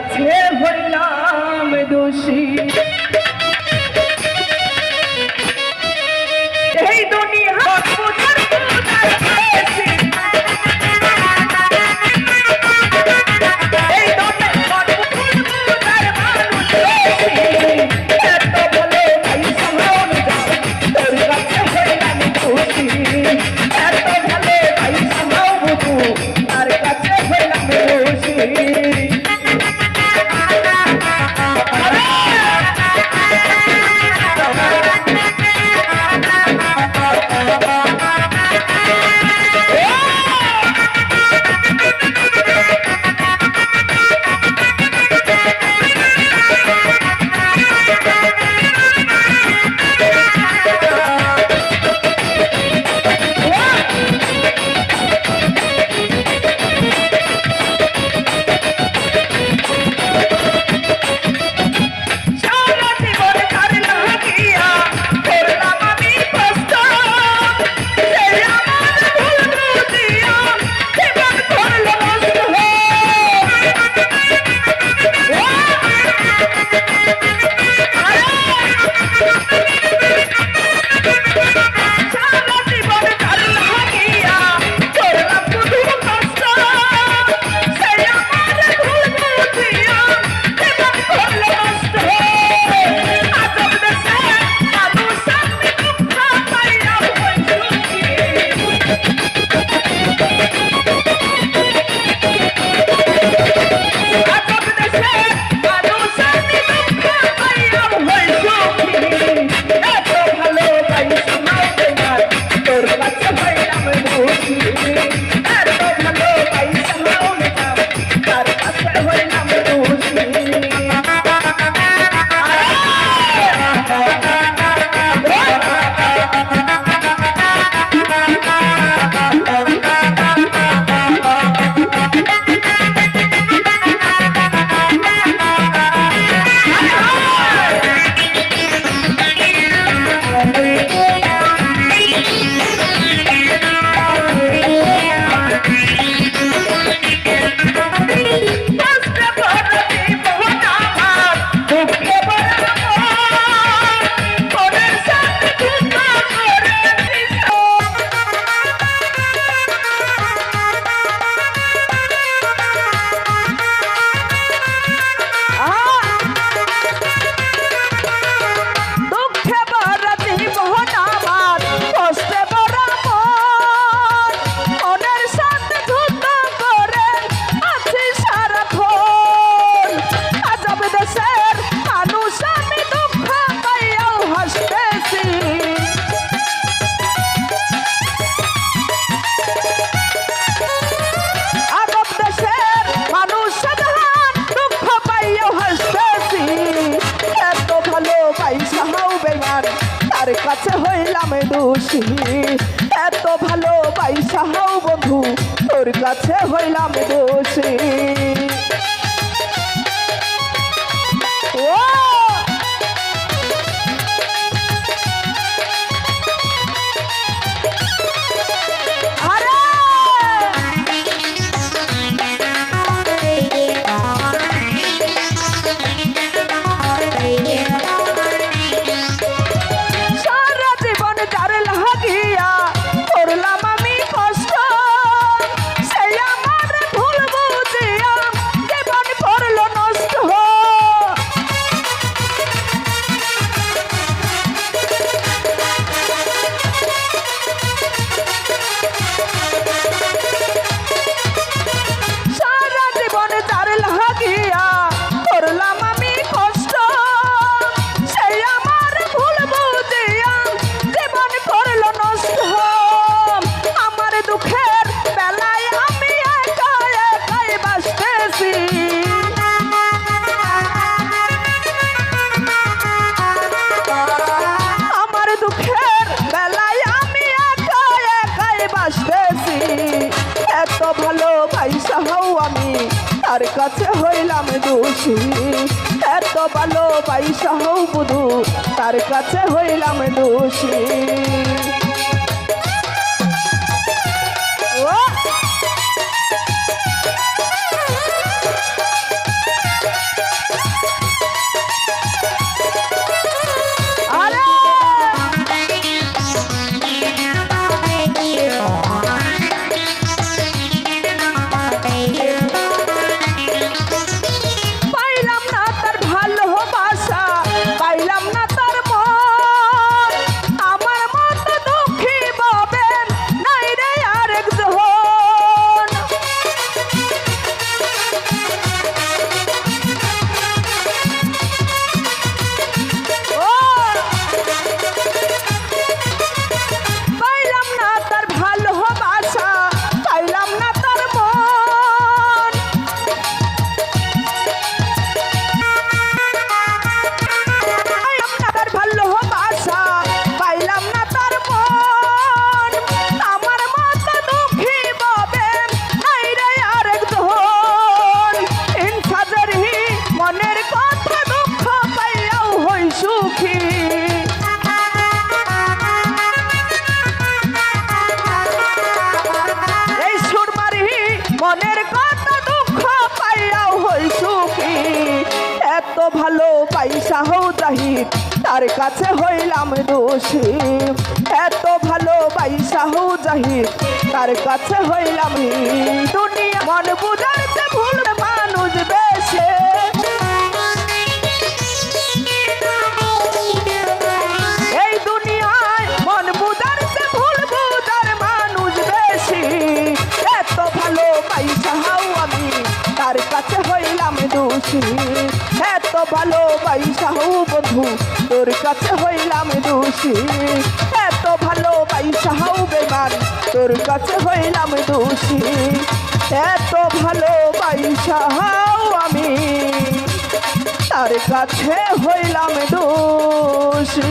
কাছে Thank you. তার কাছে হইলাম দোষী। এত ভালো পাইসা হও বন্ধু তোর কাছে হইলাম দোষী। তোমার কাছে হইলাম দোষী। এত ভালো পাইসা হবু তার কাছে হইলাম দোষী। মনের কত দুঃখ পাইয়াও হই সুখী। এত ভালো পাইসা হও তাহির তার কাছে হইলাম দোষী। এত ভালো পাইসা হও যাহি তার কাছে হইলাম দুনিয়া মন বুঝাইতে ভুল মানুষ বেশে। দোষী এত ভালো পয়সা হও বন্ধু, তোর কাছে হইলাম দোষী। এত ভালো পয়সা হও বেমান তোর কাছে হইলাম দোষী। এত ভালো পয়সা হাও আমি, তার কাছে হইলাম দোষী।